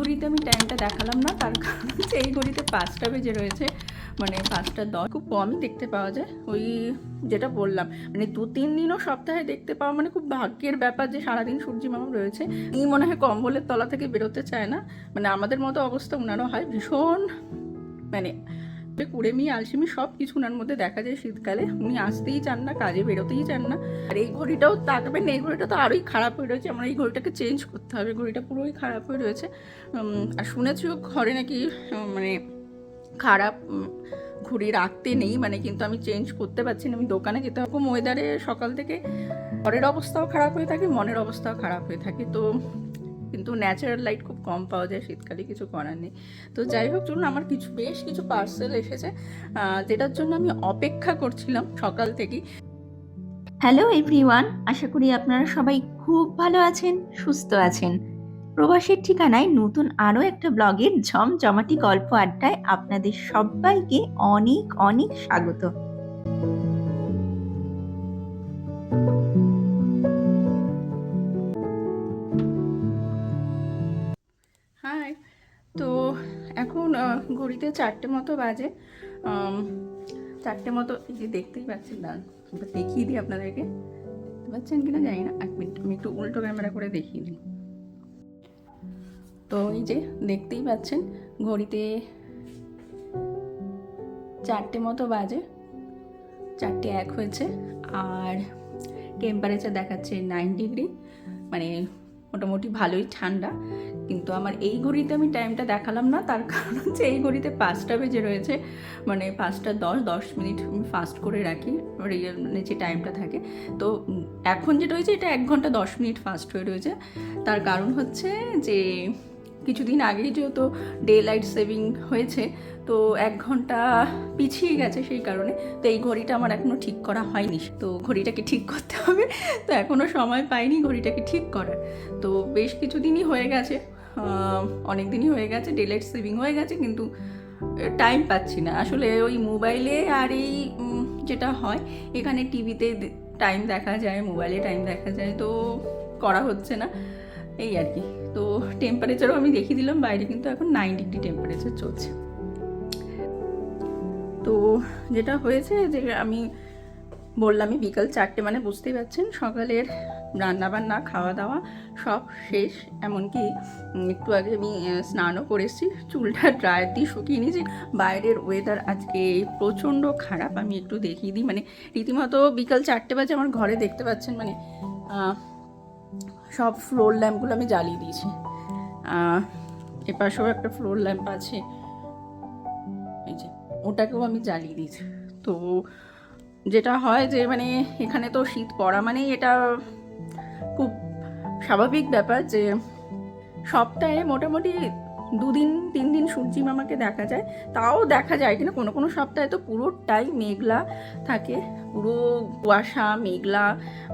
ঘড়িতে আমি টাইমটা দেখালাম না, তার কারণ হচ্ছে এই ঘড়িতে পাঁচটা বেজে রয়েছে মানে পাঁচটা দশ। খুব কমই দেখতে পাওয়া যায়, ওই যেটা বললাম। মানে দু তিন দিনও সপ্তাহে দেখতে পাওয়া মানে খুব ভাগ্যের ব্যাপার যে সারাদিন সূর্যি মামা রয়েছে। এই মনে হয় কম্বলের তলা থেকে বেরোতে চায় না। মানে আমাদের মতো অবস্থা ওনারও হয়, ভীষণ মানে কুড়েমি আলসেমি সব কিছু ওনার মধ্যে দেখা যায় শীতকালে। উনি আসতেই চান না, কাজে বেরোতেই চান না। আর এই ঘড়িটাও তাকবেন এই ঘড়িটা তো আরোই খারাপ হয়ে রয়েছে। আমার এই ঘড়িটাকে চেঞ্জ করতে হবে। ঘড়িটা পুরোই খারাপ হয়ে রয়েছে। আর শুনেছিও ঘরে নাকি মানে খারাপ ঘড়ি রাখতে নেই। মানে কিন্তু আমি চেঞ্জ করতে পারছি না। আমি দোকানে যেতে হবে। ওয়েদারে সকাল থেকে ঘরের অবস্থাও খারাপ হয়ে থাকে, মনের অবস্থাও খারাপ হয়ে থাকে। তো কিন্তু ন্যাচারাল লাইট খুব কম পাওয়া যায়, শীতকালে কিছু করার নেই। তো যাই হোক, চলুন আমার কিছু, বেশ কিছু পার্সেল এসেছে যেটার জন্য আমি অপেক্ষা করছিলাম সকাল থেকেই হ্যালো এভরিওয়ান আশা করি আপনারা সবাই খুব ভালো আছেন, সুস্থ আছেন। প্রবাসের ঠিকানায় নতুন আরও একটা ব্লগের ঝমজমাটি গল্প আড্ডায় আপনাদের সবাইকে অনেক অনেক স্বাগত। ঘড়িতে চারটে মতো বাজে। চারটে মতো, এই যে দেখতেই পাচ্ছেন, দাঁড়ান দেখিয়ে দিই আপনাদেরকে। দেখতে পাচ্ছেন কিনা জানি না, এক মিনিট, আমি একটু উল্টো ক্যামেরা করে দেখিয়ে দিই। তো এই যে দেখতেই পাচ্ছেন, ঘড়িতে চারটে মতো বাজে, চারটে এক হয়েছে, আর টেম্পারেচার দেখাচ্ছে নাইন ডিগ্রি মানে মোটামুটি ভালোই ঠান্ডা। কিন্তু আমার এই ঘড়িতে আমি টাইমটা দেখালাম না, তার কারণ হচ্ছে এই ঘড়িতে পাঁচটা বেজে রয়েছে। মানে পাঁচটা দশ দশ মিনিট আমি ফাস্ট করে রাখি রিয়েল মানে যে টাইমটা থাকে। তো এখন যেটা হয়েছে, এটা এক ঘণ্টা দশ মিনিট ফাস্ট হয়ে রয়েছে। তার কারণ হচ্ছে যে কিছুদিন আগেই যেহেতু ডে লাইট সেভিং হয়েছে, তো এক ঘণ্টা পিছিয়ে গেছে সেই কারণে। তো এই ঘড়িটা আমার এখনও ঠিক করা হয়নি। তো ঘড়িটাকে ঠিক করতে হবে। তো এখনও সময় পাইনি ঘড়িটাকে ঠিক করার। তো বেশ কিছুদিনই হয়ে গেছে। অনেক দিনই হয়ে গেছে ডেলাইট সেভিং হয়ে গেছে, কিন্তু টাইম পাচ্ছি না। আসলে ওই মোবাইলে আর এই যেটা হয়, এখানে টিভিতে টাইম দেখা যায় মোবাইলে টাইম দেখা যায়, তো করা হচ্ছে না। এই আর কি। তো টেম্পারেচারও আমি দেখিয়ে দিলাম, বাইরে কিন্তু এখন নাইন ডিগ্রি টেম্পারেচার চলছে। তো যেটা হয়েছে যে আমি বললামই বিকাল চারটে মানে বুঝতেই পারছেন, সকালের রান্নাবান্না খাওয়া দাওয়া সব শেষ। এমনকি একটু আগে আমি স্নানও করেছি চুলটা ড্রায়ার দিয়ে শুকিয়ে নিয়েছি। বাইরের ওয়েদার আজকে প্রচণ্ড খারাপ। আমি একটু দেখিয়ে দিই। মানে রীতিমতো বিকাল চারটে বাজে আমার ঘরে দেখতে পাচ্ছেন মানে সব ফ্লোর ল্যাম্পগুলো আমি জ্বালিয়ে দিয়েছি। এপাশেও একটা ফ্লোর ল্যাম্প আছে। এই যে, ওটাকেও আমি জ্বালিয়ে দিয়েছি। তো যেটা হয় যে মানে এখানে তো শীত পড়া মানেই এটা স্বাভাবিক ব্যাপার যে সপ্তাহে মোটামুটি দুদিন তিন দিন সূর্যি মামাকে দেখা যায়। তাও দেখা যায় কিনা, কোনো কোনো সপ্তাহে তো পুরোটাই মেঘলা থাকে। পুরো কুয়াশা, মেঘলা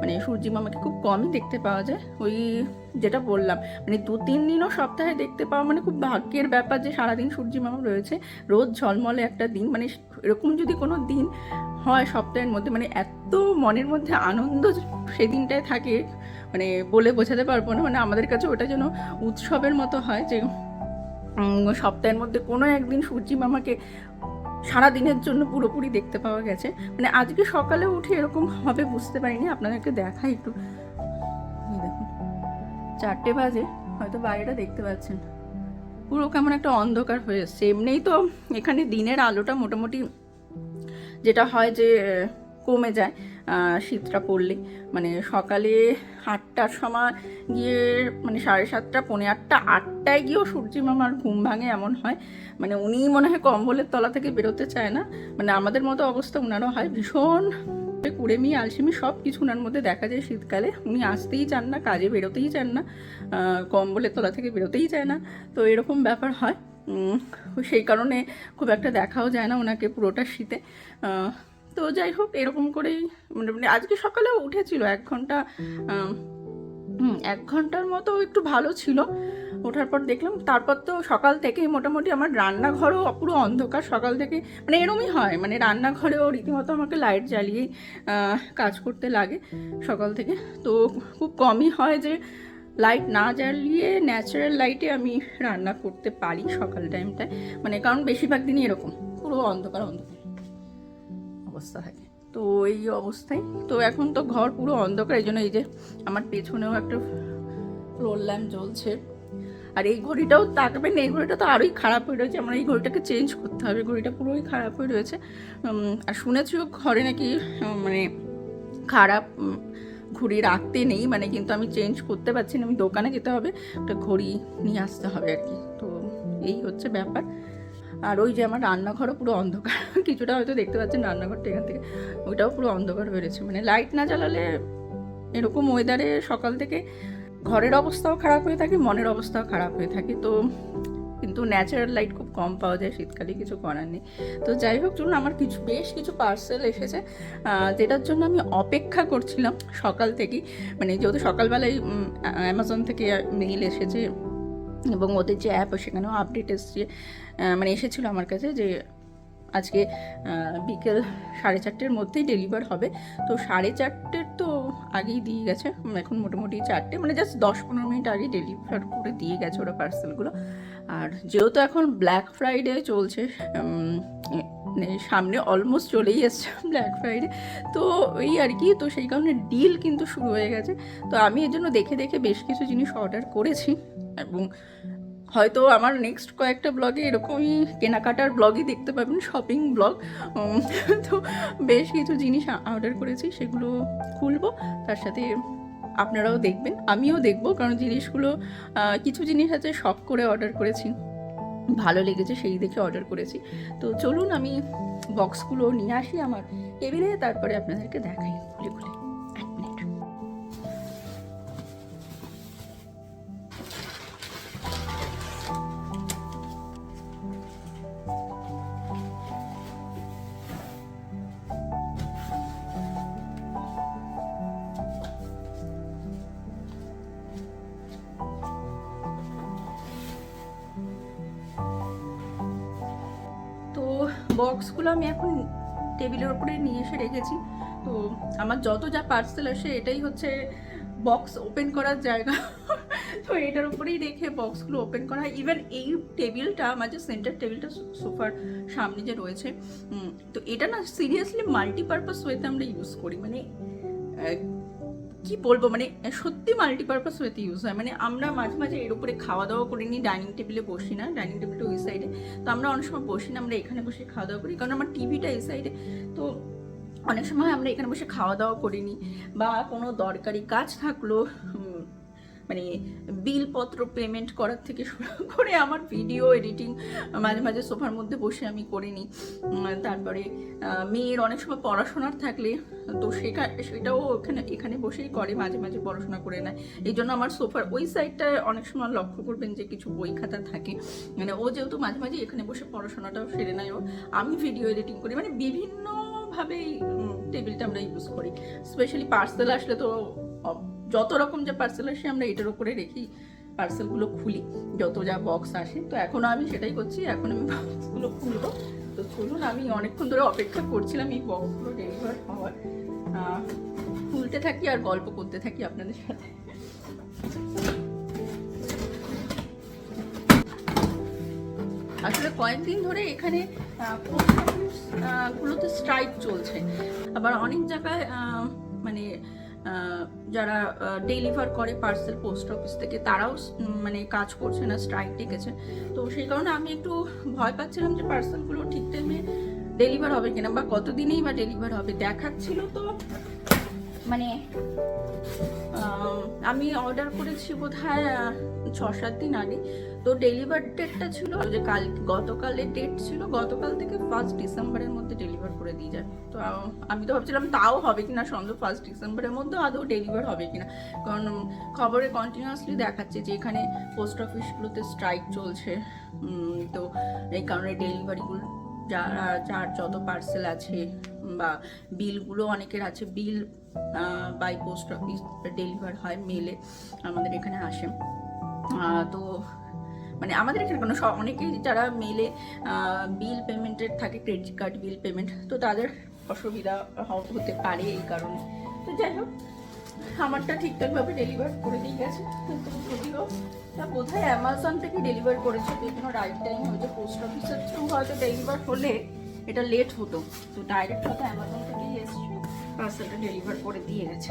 মানে সূর্যি মামাকে খুব কমই দেখতে পাওয়া যায়। ওই যেটা বললাম মানে দু, তিন দিনও সপ্তাহে দেখতে পাওয়া মানে খুব ভাগ্যের ব্যাপার যে সারাদিন সূর্যি মামা রয়েছে। রোজ ঝলমলে একটা দিন মানে এরকম যদি কোনো দিন হয় সপ্তাহের মধ্যে মানে এত মনের মধ্যে আনন্দ সেদিনটায় থাকে মানে বলে বোঝাতে পারব না মানে আমাদের কাছে ওটা যেন উৎসবের মতো হয় যে সপ্তাহের মধ্যে কোনো একদিন সূর্যি মামাকে সারা দিনের জন্য পুরোপুরি দেখতে পাওয়া গেছে। মানে আজকে সকালে উঠে এরকম হবে বুঝতে পারিনি, আপনাদেরকে দেখাই একটু। দেখুন, চারটে বাজে, হয়তো বাইরেটা দেখতে পাচ্ছেন। পুরো কেমন একটা অন্ধকার হয়ে এসছে। এমনিই তো এখানে দিনের আলোটা মোটামুটি যেটা হয় যে, কমে যায়। শীতটা পড়লে। মানে সকালে আটটার সময় গিয়ে মানে সাড়ে সাতটা, পৌনে আটটা, আটটায় গিয়েও সূর্যি মামার ঘুম ভাঙে এমন হয়। মানে উনিই মনে হয় কম্বলের তলা থেকে বেরোতে চায় না। মানে আমাদের মতো অবস্থা ওনারও হয়। ভীষণ কুড়েমি, আলসেমি সব কিছু ওনার মধ্যে দেখা যায় শীতকালে। উনি আসতেই চান না, কাজে বেরোতেই চান না কম্বলের তলা থেকে বেরোতেই চায় না। তো এরকম ব্যাপার হয়। সেই কারণে খুব একটা দেখাও যায় না ওনাকে পুরোটা শীতে। তো যাই হোক, এরকম করেই মোটামুটি আজকে সকালে উঠেছিল এক ঘণ্টা এক ঘণ্টার মতো একটু ভালো ছিল। ওঠার পর দেখলাম, তারপর তো সকাল থেকেই মোটামুটি আমার রান্নাঘরও পুরো অন্ধকার। সকাল থেকে মানে এরমই হয় মানে রান্নাঘরেও রীতিমতো আমাকে লাইট জ্বালিয়েই কাজ করতে লাগে সকাল থেকে। তো খুব কমই হয় যে লাইট না জ্বালিয়ে ন্যাচারাল লাইটে আমি রান্না করতে পারি সকাল টাইমটায়। মানে কারণ বেশিরভাগ দিনই এরকম, পুরো অন্ধকার অন্ধকার। অবস্থা থাকে। তো এই অবস্থায়, তো এখন তো ঘর পুরো অন্ধকার এই জন্য এই যে আমার পেছনেও একটা রোল ল্যাম্প জ্বলছে। আর এই ঘড়িটাও তাকাবেন এই ঘড়িটা তো আরোই খারাপ হয়ে রয়েছে। আমার এই ঘড়িটাকে চেঞ্জ করতে হবে, ঘড়িটা পুরোই খারাপ হয়ে রয়েছে। আর শুনেছিও ঘরে নাকি মানে খারাপ ঘড়ি রাখতে নেই মানে কিন্তু আমি চেঞ্জ করতে পারছি না। আমি দোকানে যেতে হবে, একটা ঘড়ি নিয়ে আসতে হবে আর কি। তো এই হচ্ছে ব্যাপার। আর ওই যে আমার রান্নাঘরও পুরো অন্ধকার। কিছুটা হয়তো দেখতে পাচ্ছেন রান্নাঘরটা এখান থেকে। ওইটাও পুরো অন্ধকার রয়েছে। মানে লাইট না জ্বালালে এরকম ওয়েদারে সকাল থেকে ঘরের অবস্থাও খারাপ হয়ে থাকে, মনের অবস্থাও খারাপ হয়ে থাকে। তো কিন্তু ন্যাচারাল লাইট খুব কম পাওয়া যায়, শীতকালে কিছু করার নেই। তো যাই হোক, চলুন আমার কিছু, বেশ কিছু পার্সেল এসেছে যেটার জন্য আমি অপেক্ষা করছিলাম সকাল থেকেই। মানে যেহেতু সকালবেলায় অ্যামাজন থেকে মেইল এসেছে এবং ওদের যে অ্যাপ সেখানেও আপডেট এসছে। মানে এসেছিল আমার কাছে যে আজকে বিকেল সাড়ে চারটের মধ্যেই ডেলিভার হবে। তো সাড়ে চারটের তো আগেই দিয়ে গেছে। এখন মোটামুটি চারটে মানে জাস্ট দশ পনেরো মিনিট আগে ডেলিভার করে দিয়ে গেছে ওরা পার্সেলগুলো আর যেহেতু এখন ব্ল্যাক ফ্রাইডে চলছে মানে সামনে অলমোস্ট চলেই এসছে ব্ল্যাক ফ্রাইডে তো এই আর কি, তো সেই কারণে ডিল কিন্তু শুরু হয়ে গেছে। তো আমি এর জন্য দেখে দেখে বেশ কিছু জিনিস অর্ডার করেছি। এবং হয়তো আমার নেক্সট কয়েকটা ব্লগে এরকমই কেনাকাটার ব্লগই দেখতে পাবেন শপিং ব্লগ তো বেশ কিছু জিনিস অর্ডার করেছি, সেগুলো খুলবো। তার সাথে আপনারাও দেখবেন, আমিও দেখব, কারণ জিনিসগুলো কিছু জিনিস আছে শখ করে অর্ডার করেছি। ভালো লেগেছে, সেই দেখে অর্ডার করেছি। তো চলুন, আমি বক্সগুলো নিয়ে আসি আমার টেবিলে তারপরে আপনাদেরকে দেখাই। খুলে খুলে। বক্সগুলো আমি এখন টেবিলের উপরে নিয়ে এসে রেখেছি। তো আমার যত যা পার্সেল আসে, এটাই হচ্ছে বক্স ওপেন করার জায়গা। তো এটার উপরেই রেখে বক্সগুলো ওপেন করা হয়। ইভেন এই টেবিলটা, আমার যে সেন্টার টেবিলটা সোফার সামনে যে রয়েছে তো এটা না সিরিয়াসলি মাল্টিপারপাস ওয়েতে আমরা ইউজ করি। মানে কি বলব? মানে সত্যি মাল্টিপারপাস ওয়েতে ইউজ হয়। মানে আমরা মাঝে মাঝে এর উপরে খাওয়া দাওয়া করি নি ডাইনিং টেবিলে বসি না ডাইনিং টেবিলটা ওই সাইডে তো আমরা অনেক সময় বসি না, আমরা এখানে বসে খাওয়া দাওয়া করি। কারণ আমার টিভিটা এই সাইডে তো অনেক সময় আমরা এখানে বসে খাওয়া দাওয়া করিনি বা কোনো দরকারি কাজ থাকল মানে বিলপত্র পেমেন্ট করার থেকে শুরু করে আমার ভিডিও এডিটিং মাঝে মাঝে সোফার মধ্যে বসে আমি করে নিই। তারপরে মেয়ের অনেক সময় পড়াশোনার থাকলে তো সেটা সেটাও ওখানে, এখানে বসেই করে, মাঝে মাঝে পড়াশোনা করে নেয়। এই জন্য আমার সোফার ওই সাইডটায় অনেক সময় লক্ষ্য করবেন যে কিছু বই খাতা থাকে। মানে ও যেহেতু মাঝে মাঝে এখানে বসে পড়াশোনাটাও সেরে নেয়। ও, আমি ভিডিও এডিটিং করি। মানে বিভিন্নভাবেই টেবিলটা আমরা ইউজ করি। স্পেশালি পার্সেল আসলে তো যত রকম যে পার্সেল আসে আমরা এটার উপরে রেখি পার্সেলগুলো খুলি। যত যা বক্স আসে তো এখনও আমি সেটাই করছি এখন আমি বক্সগুলো খুলবো। তো চলুন আমি অনেকক্ষণ ধরে অপেক্ষা করছিলাম এই বক্সগুলো ডেলিভার হওয়ার। খুলতে থাকি আর গল্প করতে থাকি আপনাদের সাথে। আসলে কয়েকদিন ধরে এখানে পোস্ট অফিস আহ, গুলোতে স্ট্রাইক চলছে। আবার অনেক জায়গায় মানে যারা ডেলিভার করে পার্সেল পোস্ট অফিস থেকে, তারাও মানে কাজ করছে না স্ট্রাইক ডেকেছে। তো সেই কারণে আমি একটু ভয় পাচ্ছিলাম যে পার্সেলগুলো ঠিক টাইমে ডেলিভার হবে কিনা বা কতদিনেই বা ডেলিভার হবে। দেখাচ্ছিল তো মানে আমি অর্ডার করেছি বোধ হয় ছ সাত দিন আগে। তো ডেলিভার ডেটটা ছিল যে কাল, গতকালের ডেট ছিল, গতকাল থেকে ফার্স্ট ডিসেম্বরের মধ্যে ডেলিভার করে দিয়ে যায়। তো আমি তো ভাবছিলাম তাও হবে কিনা, সন্দেহ ফার্স্ট ডিসেম্বরের মধ্যে আদৌ ডেলিভার হবে কিনা। কারণ খবরে কন্টিনিউয়াসলি দেখাচ্ছে যে এখানে পোস্ট অফিসগুলোতে স্ট্রাইক চলছে। তো এই কারণে ডেলিভারিগুলো যারা যার যত পার্সেল আছে বা বিলগুলো অনেকের আছে bill by post office deliver হয় মেলে আমাদের এখানে আসে। তো মানে আমাদের এখানে কোনো অনেকেই যারা মেলে বিল পেমেন্টের থাকে ক্রেডিট কার্ড বিল পেমেন্ট তো তাদের অসুবিধা হতে পারে এই কারণে। তো যাই হোক আমারটা ঠিকঠাকভাবে ডেলিভার করে দিয়ে গেছে, কিন্তু যদিও অ্যামাজন থেকে ডেলিভার করেছে বিভিন্ন রাইট টাইম হয়তো পোস্ট অফিসের থ্রু হয়তো ডেলিভার হলে এটা লেট হতো। তো ডাইরেক্ট হয়তো অ্যামাজন থেকেই এসছে পার্সেলটা ডেলিভার করে দিয়ে গেছে।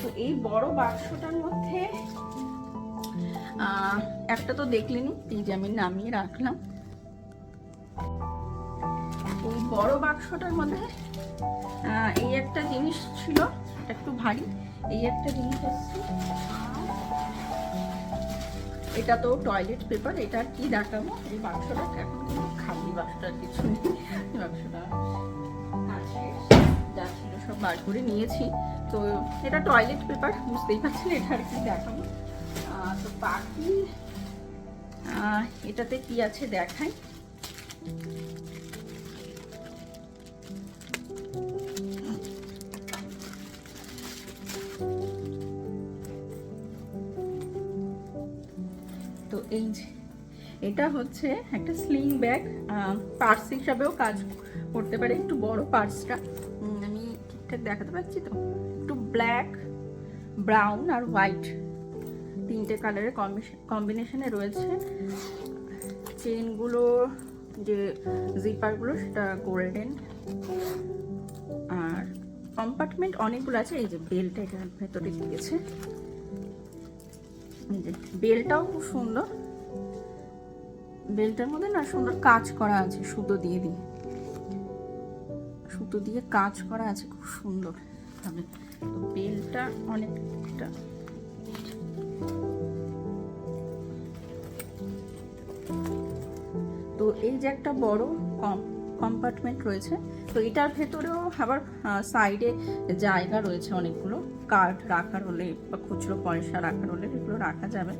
তো এই বড় বাক্সটার মধ্যে একটা তো দেখলেনি, এই যে আমি নামিয়ে রাখলাম। এই বড় বাক্সটার মধ্যে এই একটা জিনিস ছিল একটু ভারী। এই একটা জিনিস এসছে এটা তো টয়লেট পেপার এটা আর কি দেখাবো? এই বাক্সটা এখন খালি বাক্সটার কিছু নেই। বাক্সটা যা ছিল সব বার করে নিয়েছি। তো এটা টয়লেট পেপার বুঝতেই পারছেন, এটা আর কি দেখাবো। তো বাকি এটাতে কি আছে দেখাই? এই এটা হচ্ছে একটা স্লিং ব্যাগ পার্স হিসাবেও কাজ করতে পারে, একটু বড় পার্সটা আমি ঠিকঠাক দেখাতে পারছি তো? একটু ব্ল্যাক ব্রাউন আর হোয়াইট তিনটে কালারের কম্বিনেশনে রয়েছে। চেনগুলো যে জিপারগুলো সেটা গোল্ডেন আর কম্পার্টমেন্ট অনেকগুলো আছে, এই যে বেলটা এটার ভেতরে দিয়েছে। বেলটাও খুব সুন্দর। বেলটার মধ্যে না সুন্দর কাজ করা আছে, সুতো দিয়ে দিয়ে। সুতো দিয়ে কাজ করা আছে, খুব সুন্দর। ভাবে তো বেলটা অনেকটা তো এই যে একটা বড় কম্পার্টমেন্ট রয়েছে। তো এটার ভেতরেও আবার সাইডে জায়গা রয়েছে অনেকগুলো। কার্ড রাখার হলে বা খুচরো পয়সা রাখার হলে এগুলো রাখা যাবে।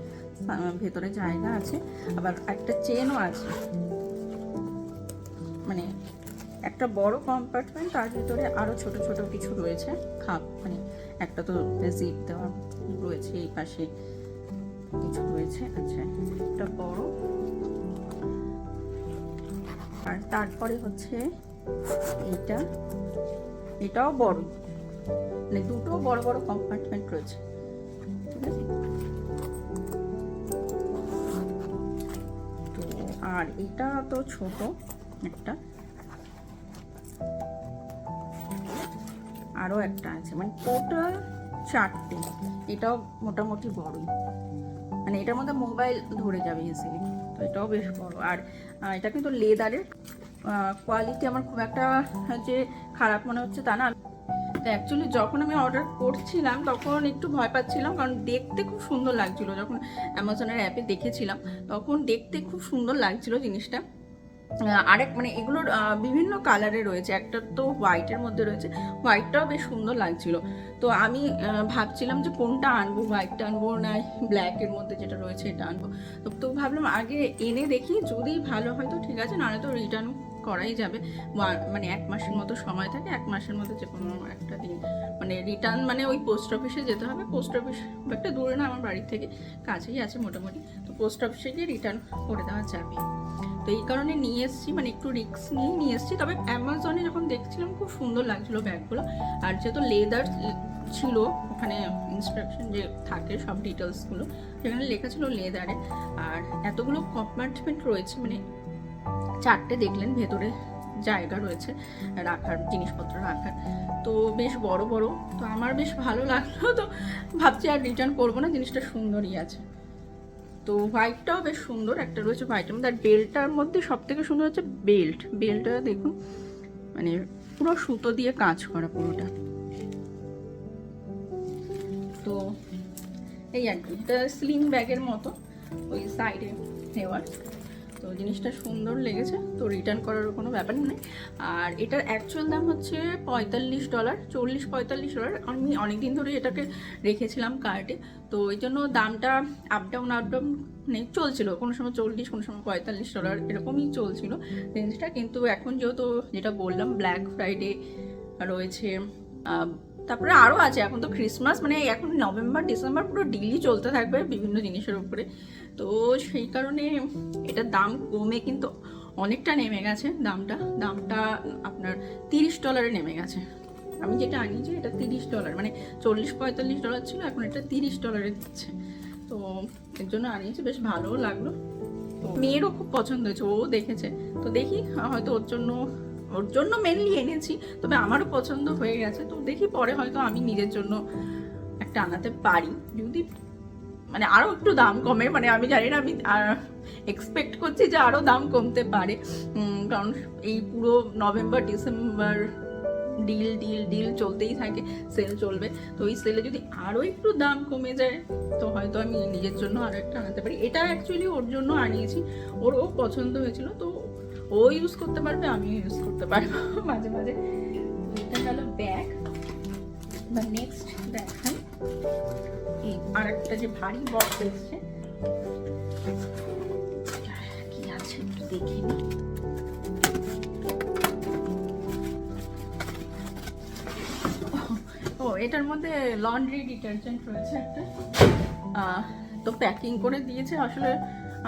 ভেতরে জায়গা আছে। আবার একটা চেনও আছে। মানে একটা বড় কম্পার্টমেন্ট তার ভিতরে আরও ছোট ছোট কিছু রয়েছে। খাপ মানে একটা তো জিপ দেওয়া রয়েছে এই পাশে কিছু রয়েছে। আচ্ছা একটা বড়। আর তারপরে হচ্ছে এটা এটাও বড়। মানে দুটো বড় বড় কম্পার্টমেন্ট রয়েছে। আর এটা তো ছোট একটা। আরও একটা আছে মানে টোটাল চারটে। এটাও মোটামুটি বড়ই। মানে এটার মধ্যে মোবাইল ধরে যাবে ইজিলি তো এটাও বেশ বড়। আর এটা কিন্তু লেদারের কোয়ালিটি আমার খুব একটা যে খারাপ মনে হচ্ছে তা না। অ্যাকচুয়ালি যখন আমি অর্ডার করছিলাম, তখন একটু ভয় পাচ্ছিলাম কারণ দেখতে খুব সুন্দর লাগছিল। যখন অ্যামাজনের অ্যাপে দেখেছিলাম, তখন দেখতে খুব সুন্দর লাগছিল জিনিসটা। আরেক মানে এগুলোর বিভিন্ন কালারে রয়েছে। একটা তো হোয়াইটের মধ্যে রয়েছে হোয়াইটটাও বেশ সুন্দর লাগছিল। তো আমি ভাবছিলাম যে কোনটা আনব? হোয়াইটটা আনব না ব্ল্যাকের মধ্যে যেটা রয়েছে, এটা আনব? তো ভাবলাম আগে এনে দেখি, যদি ভালো হয় তো ঠিক আছে, নাহলে তো রিটার্ন করাই যাবে। মানে এক মাসের মতো সময় থাকে, এক মাসের মধ্যে যে কোনো একটা দিন। মানে রিটার্ন মানে ওই পোস্ট অফিসে যেতে হবে। পোস্ট অফিস একটা দূরে না, আমার বাড়ি থেকে কাছেই আছে মোটামুটি। তো পোস্ট অফিসে গিয়ে রিটার্ন করে দেওয়া যাবে। তো এই কারণে নিয়ে এসেছি মানে একটু রিস্ক নিয়ে নিয়ে এসেছি। তবে অ্যামাজনে যখন দেখছিলাম, খুব সুন্দর লাগছিল ব্যাগগুলো। আর যেহেতু লেদার ছিল, ওখানে ইনস্ট্রাকশন যে থাকে সব ডিটেলসগুলো সেখানে লেখা ছিল লেদারে আর এতগুলো কম্পার্টমেন্ট রয়েছে মানে চারটে দেখলেন, ভেতরে জায়গা রয়েছে, রাখার, জিনিসপত্র রাখার। তো বেশ বড় বড়, তো আমার বেশ ভালো লাগল, তো ভাবছি আর রিটার্ন করব না, জিনিসটা সুন্দরই আছে। তো হোয়াইটটাও বেশ সুন্দর, একটা রয়েছে হোয়াইটের মধ্যে আর বেল্টটার মধ্যে সব থেকে সুন্দর হচ্ছে বেল্ট বেল্টটা দেখুন মানে পুরো সুতো দিয়ে কাজ করা পুরোটা। তো এই আর কি স্লিং ব্যাগের মতো, ওই সাইডে নেওয়ার। তো জিনিসটা সুন্দর লেগেছে, তো রিটার্ন করারও কোনো ব্যাপার নেই। আর এটার অ্যাকচুয়াল দাম হচ্ছে পঁয়তাল্লিশ ডলার চল্লিশ পঁয়তাল্লিশ ডলার আমি অনেক দিন ধরে এটাকে রেখেছিলাম কার্টে তো এই জন্য দামটা আপ ডাউন আপ ডাউন মানে চলছিল। কোনো সময় চল্লিশ, কোনো সময় পঁয়তাল্লিশ ডলার এরকমই চলছিল রেঞ্জটা কিন্তু এখন যেহেতু যেটা বললাম ব্ল্যাক ফ্রাইডে রয়েছে তারপরে আরও আছে। এখন তো ক্রিসমাস মানে এখন নভেম্বর ডিসেম্বর পুরো ডিলি চলতে থাকবে বিভিন্ন জিনিসের উপরে। তো সেই কারণে এটার দাম কমে কিন্তু অনেকটা নেমে গেছে দামটা। দামটা আপনার তিরিশ ডলারে নেমে গেছে। আমি যেটা আনিয়েছি এটা তিরিশ ডলার মানে চল্লিশ পঁয়তাল্লিশ ডলার ছিল, এখন এটা তিরিশ ডলারে দিচ্ছে। তো এর জন্য আনিয়েছি, বেশ ভালোও লাগল। তো মেয়েরও খুব পছন্দ হয়েছে, ও দেখেছে। তো দেখি, হয়তো ওর জন্য ওর জন্য মেনলি এনেছি, তবে আমারও পছন্দ হয়ে গেছে। তো দেখি পরে হয়তো আমি নিজের জন্য একটা আনাতে পারি। যদি মানে আরও একটু দাম কমে মানে আমি জানি না, আমি এক্সপেক্ট করছি যে আরও দাম কমতে পারে। কারণ এই পুরো November, December deal deal deal চলতেই থাকে সেল চলবে। তো এই সেলে যদি আরও একটু দাম কমে যায়, তো হয়তো আমি নিজের জন্য আরও একটা আনাতে পারি। এটা অ্যাকচুয়ালি ওর জন্য আনিয়েছি, ওরও পছন্দ হয়েছিল, তো ও ইউজ করতে পারবে, আমিও ইউজ করতে পারব। মাঝে মাঝে। এটা গেল ব্যাগ বা নেক্সট দেখাই আর একটা যে ভারী বক্স এসছে, কি আছে একটু দেখি। ও, এটার মধ্যে লন্ড্রি ডিটারজেন্ট রয়েছে একটা। তো প্যাকিং করে দিয়েছে। আসলে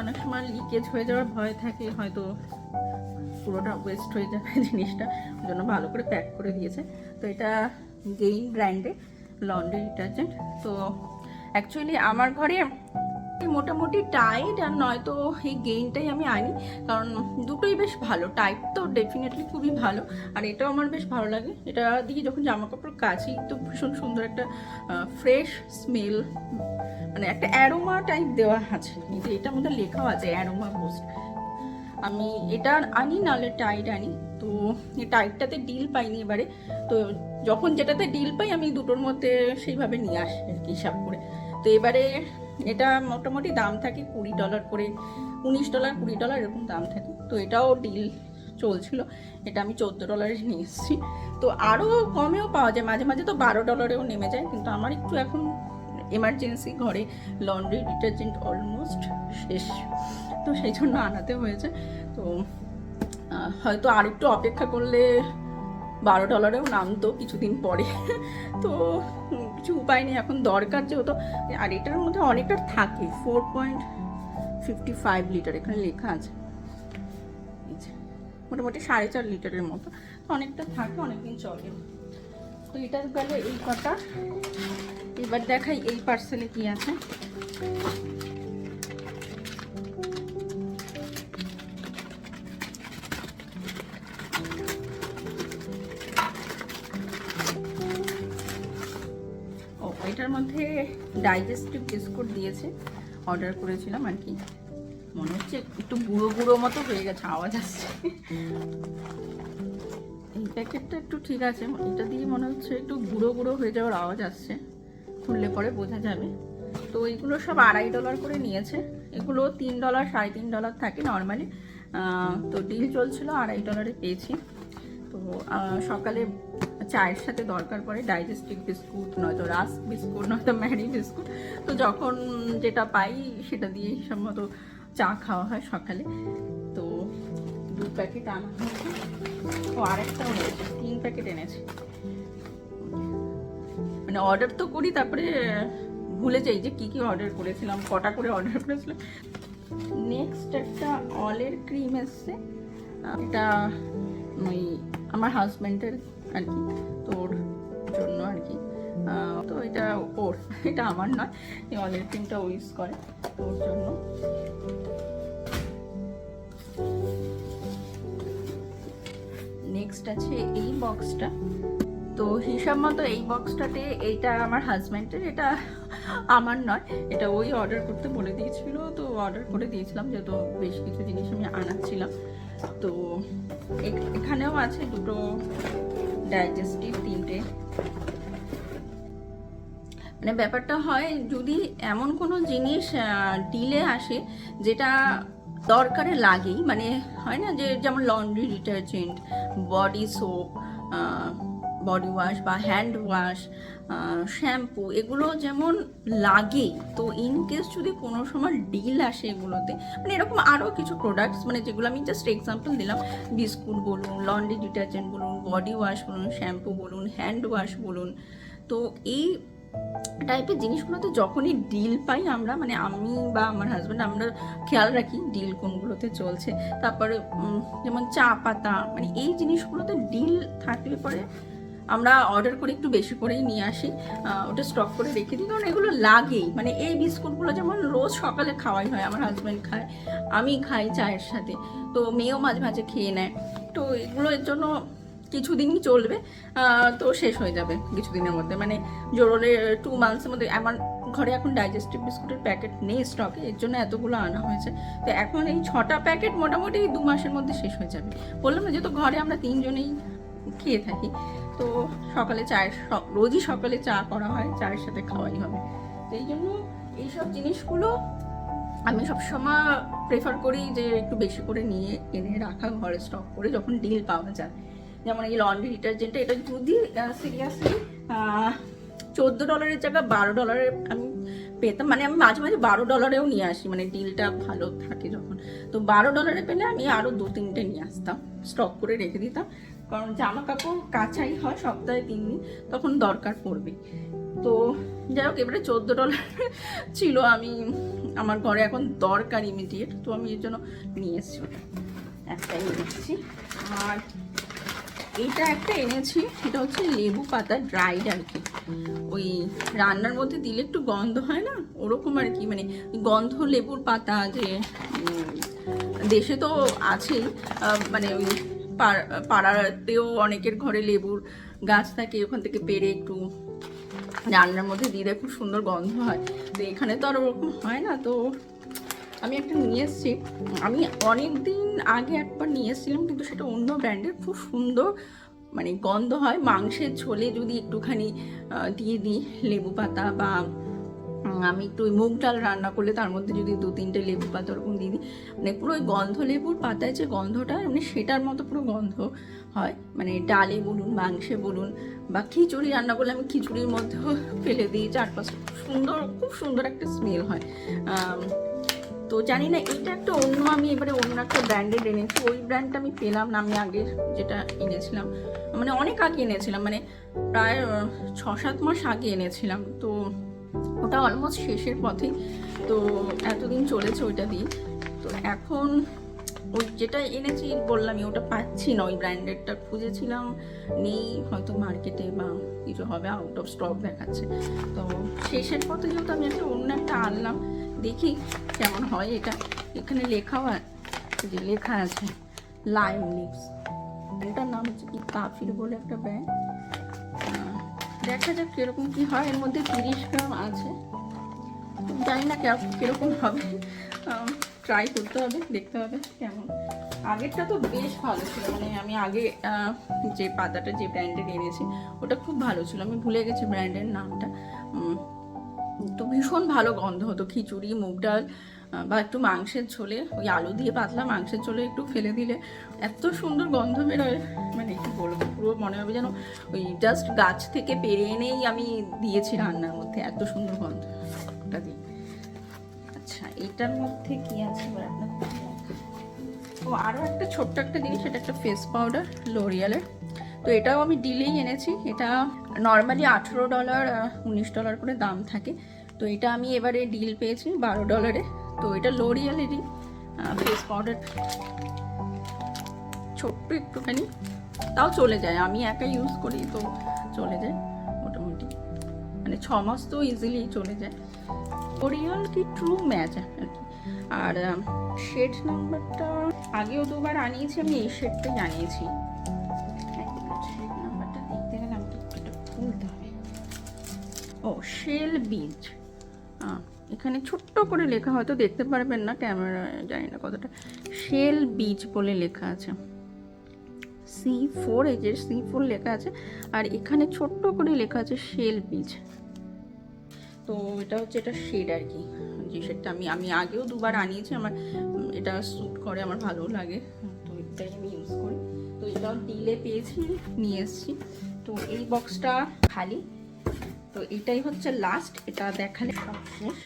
অনেক সময় লিকেজ হয়ে যাওয়ার ভয় থাকে, হয়তো পুরোটা ওয়েস্ট হয়ে যাবে জিনিসটা। ওই জন্য ভালো করে প্যাক করে দিয়েছে। তো এটা গেইন ব্র্যান্ডে লন্ড্রি ডিটারজেন্ট তো অ্যাকচুয়ালি আমার ঘরে মোটামুটি টাইট আর নয়তো এই গেইনটাই আমি আনি। কারণ দুটোই বেশ ভালো। টাইট তো ডেফিনেটলি খুবই ভালো। আর এটাও আমার বেশ ভালো লাগে। এটা দিয়ে যখন জামা কাপড় কাচি, তো ভীষণ সুন্দর একটা ফ্রেশ স্মেল মানে একটা অ্যারোমা টাইপ দেওয়া আছে। কিন্তু এটার মধ্যে লেখাও আছে অ্যারোমা বুস্ট আমি এটা আনি, নাহলে টাইট আনি। তো টাইটটাতে ডিল পাইনি এবারে। তো যখন যেটাতে ডিল পাই, আমি দুটোর মধ্যে সেইভাবে নিয়ে আসি আর কি হিসাব করে। তো এবারে এটা মোটামুটি দাম থাকে কুড়ি ডলার করে, উনিশ ডলার, কুড়ি ডলার এরকম দাম থাকে। তো এটাও ডিল চলছিল, এটা আমি চোদ্দ ডলারে নিয়ে এসেছি। তো আরও কমেও পাওয়া যায়, মাঝে মাঝে তো বারো ডলারেও নেমে যায়, কিন্তু আমার একটু এখন এমার্জেন্সি ঘরে লন্ড্রি ডিটারজেন্ট অলমোস্ট শেষ। তো সেই জন্য আনাতে হয়েছে। তো হয়তো আরেকটু অপেক্ষা করলে বারো ডলারেও নামতো কিছুদিন পরে। তো কিছু উপায় নেই, এখন দরকার যেহেতু, আর এটার মধ্যে অনেকটা থাকে four point fifty five litre এখানে লেখা আছে। মোটামুটি সাড়ে চার লিটারের মতো অনেকটা থাকে, অনেকদিন চলে। তো এটা গেলে এই কটা। এবার দেখাই এই পার্সেলে কি আছে। মধ্যে ডাইজেস্টিভ বিস্কুট দিয়েছে। অর্ডার করেছিলাম আর কি। মনে হচ্ছে একটু গুঁড়ো গুঁড়ো মতো হয়ে গেছে, আওয়াজ আসছে। এই প্যাকেটটা একটু ঠিক আছে, এটা দিয়ে মনে হচ্ছে একটু গুঁড়ো গুঁড়ো হয়ে যাওয়ার আওয়াজ আসছে। খুললে পরে বোঝা যাবে। তো এইগুলো সব আড়াই ডলার করে নিয়েছে। এগুলো তিন ডলার সাড়ে তিন ডলার থাকে নর্মালি তো ডিল চলছিল, আড়াই ডলারে পেয়েছি। তো সকালে চায়ের সাথে দরকার পড়ে ডাইজেস্টিভ বিস্কুট নয়তো রাস্ক বিস্কুট নয়তো ম্যারি বিস্কুট তো যখন যেটা পাই সেটা দিয়ে মতো চা খাওয়া হয় সকালে। তো দু প্যাকেট আনা হয়েছে ও আরেকটাও এনেছে, তিন প্যাকেট এনেছে। মানে অর্ডার তো করি, তারপরে ভুলে যাই যে কী কী অর্ডার করেছিলাম, কটা করে অর্ডার করেছিলাম। নেক্সট একটা অলের ক্রিম এসছে। এটা ওই আমার হাজব্যান্ডের আর কি তোর জন্য আর কি তো এটা ওর, এটা আমার নয় এই অলের ক্রিমটা ও ইউজ করে তোর জন্য। নেক্সট আছে এই বক্সটা তো হিসাব মতো এই বক্সটাতে এইটা আমার হাজব্যান্ডের এটা আমার নয়, এটা ওই অর্ডার করতে বলে দিয়েছিল, তো অর্ডার করে দিয়েছিলাম, যেহেতু বেশ কিছু জিনিস আমি আনাচ্ছিলাম। তো এখ- এখানেও আছে দুটো ডাইজেস্টিভ তিনটে। মানে ব্যাপারটা হয় যদি এমন কোনো জিনিস ডিলে আসে যেটা দরকারে লাগেই মানে হয় না যে যেমন laundry detergent body soap body wash বা হ্যান্ড ওয়াশ শ্যাম্পু এগুলো যেমন লাগে তো ইন কেস যদি কোনো সময় ডিল আসে এগুলোতে মানে এরকম আরও কিছু প্রোডাক্টস মানে যেগুলো আমি জাস্ট এক্সাম্পল দিলাম, বিস্কুট বলুন লন্ড্রি ডিটারজেন্ট বলুন বডি ওয়াশ বলুন শ্যাম্পু বলুন হ্যান্ড ওয়াশ বলুন, তো এই টাইপের জিনিসগুলোতে যখনই ডিল পাই আমরা মানে আমি বা আমার হাজব্যান্ড আমরা খেয়াল রাখি ডিল কোনগুলোতে চলছে, তারপরে যেমন চা পাতা মানে এই জিনিসগুলোতে ডিল থাকলে পরে আমরা অর্ডার করে একটু বেশি করেই নিয়ে আসি। ওটা স্টক করে রেখে দিই। কারণ এগুলো লাগেই। মানে এই বিস্কুটগুলো যেমন রোজ সকালে খাওয়াই হয়, আমার হাজব্যান্ড খায়, আমি খাই চায়ের সাথে। তো মেয়েও মাঝে মাঝে খেয়ে নেয়। তো এগুলো এর জন্য কিছুদিনই চলবে। তো শেষ হয়ে যাবে কিছুদিনের মধ্যে। মানে জোরলে টু মান্থসের মধ্যে আমার ঘরে এখন ডাইজেস্টিভ বিস্কুটের প্যাকেট নেই স্টকে এর জন্য এতগুলো আনা হয়েছে। তো এখন এই ছটা প্যাকেট মোটামুটি দু মাসের মধ্যে শেষ হয়ে যাবে। বললাম না, যেহেতু ঘরে আমরা তিনজনেই খেয়ে থাকি তো সকালে চায়ের রোজই সকালে চা করা হয়, চায়ের সাথে খাওয়াই হবে তো এই জন্য এইসব জিনিসগুলো আমি সবসময় প্রেফার করি যে একটু বেশি করে নিয়ে এনে রাখা, ঘরে স্টক করে যখন ডিল পাওয়া যায়। যেমন এই লন্ড্রি ডিটারজেন্টটা এটা যদি সিরিয়াসলি চোদ্দ ডলারের জায়গায় বারো ডলারের আমি পেতাম। মানে আমি মাঝে মাঝে বারো ডলারেও নিয়ে আসি মানে ডিলটা ভালো থাকে যখন। তো বারো ডলারে পেলে আমি আরও দু তিনটে নিয়ে আসতাম স্টক করে রেখে দিতাম। কারণ জামা কাপড় কাচাই হয় সপ্তাহে তিন দিন, তখন দরকার পড়বে। তো যাই হোক, এবারে চোদ্দ ডলার ছিল, আমি আমার ঘরে এখন দরকার ইমিডিয়েট তো আমি এর জন্য নিয়ে এসেছি ওটা। একটাই এসেছি আর এইটা একটা এনেছি এটা হচ্ছে লেবু পাতা ড্রাইড আর কি। ওই রান্নার মধ্যে দিলে একটু গন্ধ হয় না? ওরকম আর কি মানে গন্ধ লেবুর পাতা যে দেশে তো আছেই মানে ওই পাড়াতেও অনেকের ঘরে লেবুর গাছ থাকে, ওখান থেকে পেরে একটু রান্নার মধ্যে দিলে খুব সুন্দর গন্ধ হয়। তো এখানে তো আর ওরকম হয় না, তো আমি একটা নিয়ে এসেছি। আমি অনেক দিন আগে একবার নিয়ে এসেছিলাম, কিন্তু সেটা অন্য ব্র্যান্ডের, খুব সুন্দর মানে গন্ধ হয়। মাংসের ঝোলে যদি একটুখানি দিয়ে দিই লেবু পাতা বা আমি একটু ওই মুগ ডাল রান্না করলে তার মধ্যে যদি দু তিনটে লেবু পাতা ওরকম দিয়ে দিই। মানে পুরো ওই গন্ধ, লেবুর পাতায় যে গন্ধটা মানে সেটার মতো পুরো গন্ধ হয়। মানে ডালে বলুন, মাংসে বলুন বা খিচুড়ি রান্না করলে আমি খিচুড়ির মধ্যেও ফেলে দিই। চারপাশ সুন্দর, খুব সুন্দর একটা স্মেল হয়। তো জানি না এটা একটা অন্য, আমি এবারে অন্য একটা ব্র্যান্ডের এনেছি। ওই ব্র্যান্ডটা আমি পেলাম না, আমি আগে যেটা এনেছিলাম। মানে অনেক আগে এনেছিলাম মানে প্রায় ছ সাত মাস আগে এনেছিলাম। তো ওটা অলমোস্ট শেষের পথেই। তো এতদিন চলেছে ওইটা দিয়ে। তো এখন ওই যেটা এনেছি বললামই, ওটা পাচ্ছি না। ওই ব্র্যান্ডেডটা খুঁজেছিলাম, নেই, হয়তো মার্কেটে বা কিছু হবে আউট অফ স্টক দেখাচ্ছে। তো শেষের পথে যেহেতু আমি একটা অন্য একটা আনলাম, দেখি কেমন হয় এটা। এখানে লেখাও যে লেখা আছে লাইম লিপস এটার নাম হচ্ছে কি? কাফির বলে একটা ব্র্যান্ড দেখা যাক কীরকম কি হয়। এর মধ্যে তিরিশ গ্রাম আছে। জানি না কেরকম হবে। ট্রাই করতে হবে, দেখতে হবে কেমন। আগেরটা তো বেশ ভালো ছিল। মানে আমি আগে যে পাতাটা, যে ব্র্যান্ডের এনেছি ওটা খুব ভালো ছিল। আমি ভুলে গেছি ব্র্যান্ডের নামটা। তো ভীষণ ভালো গন্ধ হতো। খিচুড়ি, মুগ ডাল বা একটু মাংসের ঝোলে, ওই আলু দিয়ে পাতলা মাংসের ঝোলে একটু ফেলে দিলে এত সুন্দর গন্ধ বেরোয়। মানে কি বলব, পুরো মনে হবে যেন ওই জাস্ট গাছ থেকে পেরে এনেই আমি দিয়েছি রান্নার মধ্যে, এত সুন্দর গন্ধ। ওটা দিয়ে। আচ্ছা এটার মধ্যে কি আছে ও আরও একটা ছোট্ট একটা জিনিস, এটা একটা ফেস পাউডার লোরিয়ালের তো এটাও আমি ডিলেই এনেছি। এটা নর্মালি আঠেরো ডলার উনিশ ডলার করে দাম থাকে। তো এটা আমি এবারে ডিল পেয়েছি বারো ডলারে তো এটা লোরিয়ালেরই ফেস পাউডার ছোট্ট একটুখানি। তাও চলে যায়, আমি একা ইউজ করি, তো চলে যায় মোটামুটি। মানে ছ মাস তো ইজিলি চলে যায়। ওরিয়াল কি ট্রু ম্যাচ আর কি? আর শেড নাম্বারটা আগেও দুবার আনিয়েছি, আমি এই শেডটাই আনিয়েছি। শেড নাম্বারটা দেখতে ও শেল বীজ এখানে ছোট্ট করে লেখা হয়তো দেখতে পারবেন না ক্যামেরা, জানি না কতটা। শেল বীজ বলে লেখা আছে। সি ফোর এই যে সি ফোর লেখা আছে, আর এখানে ছোট্ট করে লেখা আছে শেল বীজ। তো এটা হচ্ছে, এটা শেড আর কি। যে শেডটা আমি আমি আগেও দুবার আনিয়েছি, আমার, এটা স্যুট করে, আমার ভালো লাগে। তো এটাই আমি ইউজ করি। তো এটাও ডিলে পেয়েছি, নিয়ে এসেছি। তো এই বক্সটা খালি। তো এটাই হচ্ছে লাস্ট এটা দেখালে সব শেষ।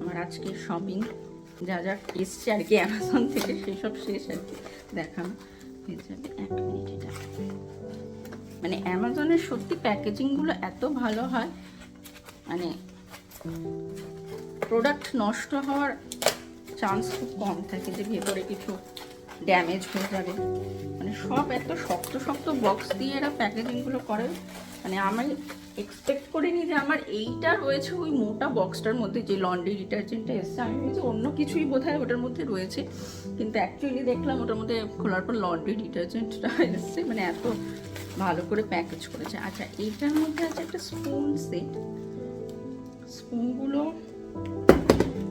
আমার আজকে শপিং যা যা এসছে আর কি অ্যামাজন থেকে সেসব শেষ আর কি, দেখানো হয়ে যাবে এক মিনিট এটা মানে অ্যামাজনের সত্যি প্যাকেজিংগুলো এত ভালো হয় মানে প্রোডাক্ট নষ্ট হওয়ার চান্স খুব কম থাকে যে ভেতরে কিছু ড্যামেজ হয়ে যাবে। মানে সব এত শক্ত শক্ত বক্স দিয়ে এরা প্যাকেজিংগুলো করে। মানে আমি এক্সপেক্ট করিনি যে আমার এইটা রয়েছে ওই মোটা বক্সটার মধ্যে, যে লন্ড্রি ডিটারজেন্টটা এসছে। আমি ভেবেছি অন্য কিছুই বোধ হয় ওটার মধ্যে রয়েছে। কিন্তু অ্যাকচুয়ালি দেখলাম ওটার মধ্যে খোলার পর লন্ড্রি ডিটারজেন্টটা এসছে। মানে এত ভালো করে প্যাকেজ করেছে। আচ্ছা এইটার মধ্যে আছে একটা স্পুন সেট স্পুনগুলো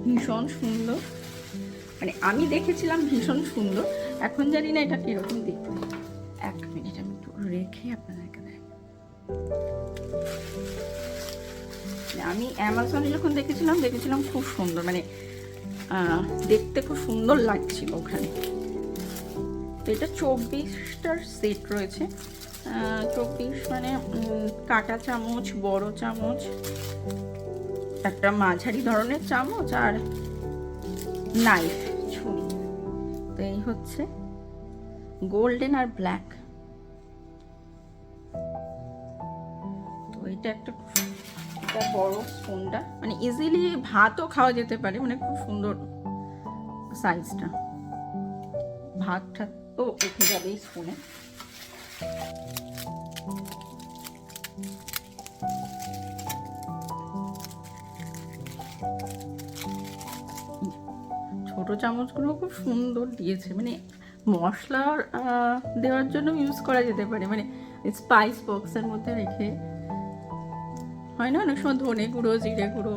ভীষণ সুন্দর। মানে আমি দেখেছিলাম ভীষণ সুন্দর। এখন জানি না এটা কীরকম দেখতে। এক মিনিট, আমি একটু রেখে আপনাদেরকে দেখ আমি অ্যামাজনে যখন দেখেছিলাম দেখেছিলাম খুব সুন্দর মানে দেখতে খুব সুন্দর লাগছিল ওখানে। তো এটা চব্বিশটার সেট রয়েছে। চব্বিশ মানে কাঁটা চামচ, বড় চামচ, একটা মাঝারি ধরনের চামচ আর নাইফ ছুরি তো এই হচ্ছে গোল্ডেন আর ব্ল্যাক তো এটা একটা এটা বড় স্পুনটা। মানে ইজিলি ভাতও খাওয়া যেতে পারে মানে খুব সুন্দর সাইজটা ভাতটা তো উঠে যাবে স্পুনে। ছোট চামচগুলো খুব সুন্দর দিয়েছে। মানে মশলা দেওয়ার জন্য ইউজ করা যেতে পারে। মানে স্পাইস বক্সের মধ্যে রেখে হয় না? অনেক সময় ধনে গুঁড়ো, জিরে গুঁড়ো,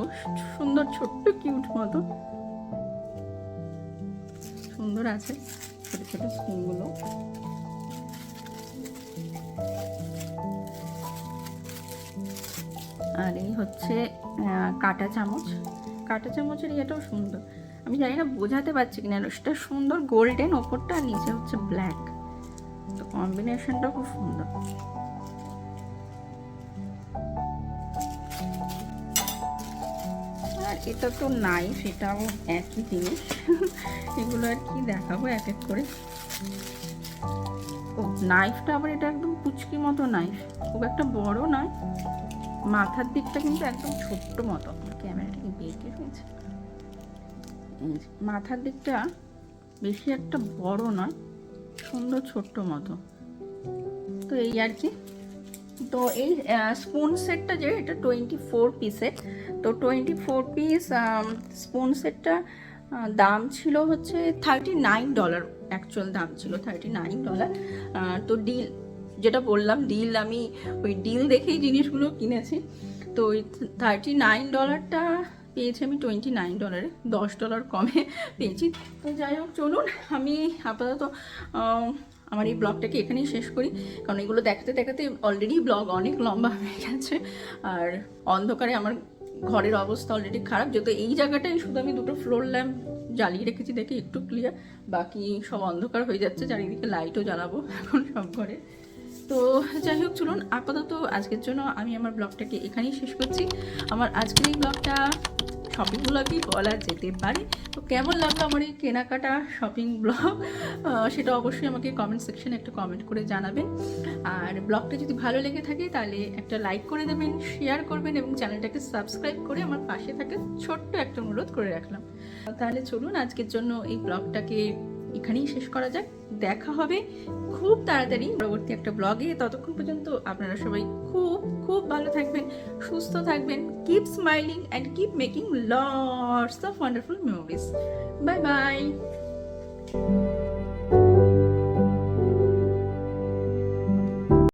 সুন্দর ছোট্ট কিউট মতো। সুন্দর আছে ছোট ছোট স্পুনগুলো। আর এই হচ্ছে কাঁটা চামচ। কাঁটা চামচের ইয়েটাও সুন্দর। আমি জানি না, বোঝাতে পারছি কিনা সেটা সুন্দর গোল্ডেন ওপরটা আর নিচে হচ্ছে ব্ল্যাক। তো কম্বিনেশনটা খুব সুন্দর। এটা তো নাইফ সেটাও একই জিনিস। এগুলো আর কি দেখাবো এক এক করে। ও নাইফটা আবার এটা একদম কুচকি মতো নাইফ খুব একটা বড় নয়। মাথার দিকটা কিন্তু একদম ছোট্ট মতো। ক্যামেরাটা কি বেঁকে রয়েছে মাথার দিকটা বেশি একটা বড় নয়, সুন্দর ছোট্ট মতো। তো এই আর কি। তো এই স্পুন সেটটা যে, এটা টোয়েন্টি ফোর পিসের তো টোয়েন্টি ফোর পিস স্পুন সেটটা দাম ছিল হচ্ছে থার্টি নাইন ডলার অ্যাকচুয়াল দাম ছিল থার্টি নাইন ডলার তো ডিল যেটা বললাম ডিল আমি ওই ডিল দেখেই জিনিসগুলো কিনেছি। তো ওই থার্টি নাইন ডলারটা পেয়েছি আমি টোয়েন্টি নাইন ডলারে দশ ডলার কমে পেয়েছি। তো যাই হোক, চলুন, আমি আপাতত আমার এই ব্লগটাকে এখানেই শেষ করি। কারণ এগুলো দেখাতে দেখাতে অলরেডি ব্লগ অনেক লম্বা হয়ে গেছে। আর অন্ধকারে আমার ঘরের অবস্থা অলরেডি খারাপ। যেহেতু এই জায়গাটাই শুধু আমি দুটো ফ্লোর ল্যাম্প জ্বালিয়ে রেখেছি দেখে একটু ক্লিয়ার বাকি সব অন্ধকার হয়ে যাচ্ছে। চারিদিকে লাইটও জ্বালাবো এখন সব ঘরে। তো যাই হোক, চলুন আপাতত আজকের জন্য আমি আমার ব্লগটাকে এখানেই শেষ করছি। আমার আজকের এই ব্লগটা শপিং ব্লগই বলা যেতে পারে। তো কেমন লাগল আমার এই কেনাকাটা শপিং ব্লগ সেটা অবশ্যই আমাকে কমেন্ট সেকশনে একটা কমেন্ট করে জানাবেন। আর ব্লগটা যদি ভালো লেগে থাকে, তাহলে একটা লাইক করে দেবেন শেয়ার করবেন এবং চ্যানেলটাকে সাবস্ক্রাইব করে আমার পাশে থাকে ছোট্ট একটা অনুরোধ করে রাখলাম। তাহলে চলুন আজকের জন্য এই ব্লগটাকে এখানেই শেষ করা যাক। দেখা হবে খুব তাড়াতাড়ি পরবর্তী একটা ব্লগে। ততক্ষণ পর্যন্ত আপনারা সবাই খুব খুব ভালো থাকবেন, সুস্থ থাকবেন। Keep smiling and keep making lots of wonderful memories bye bye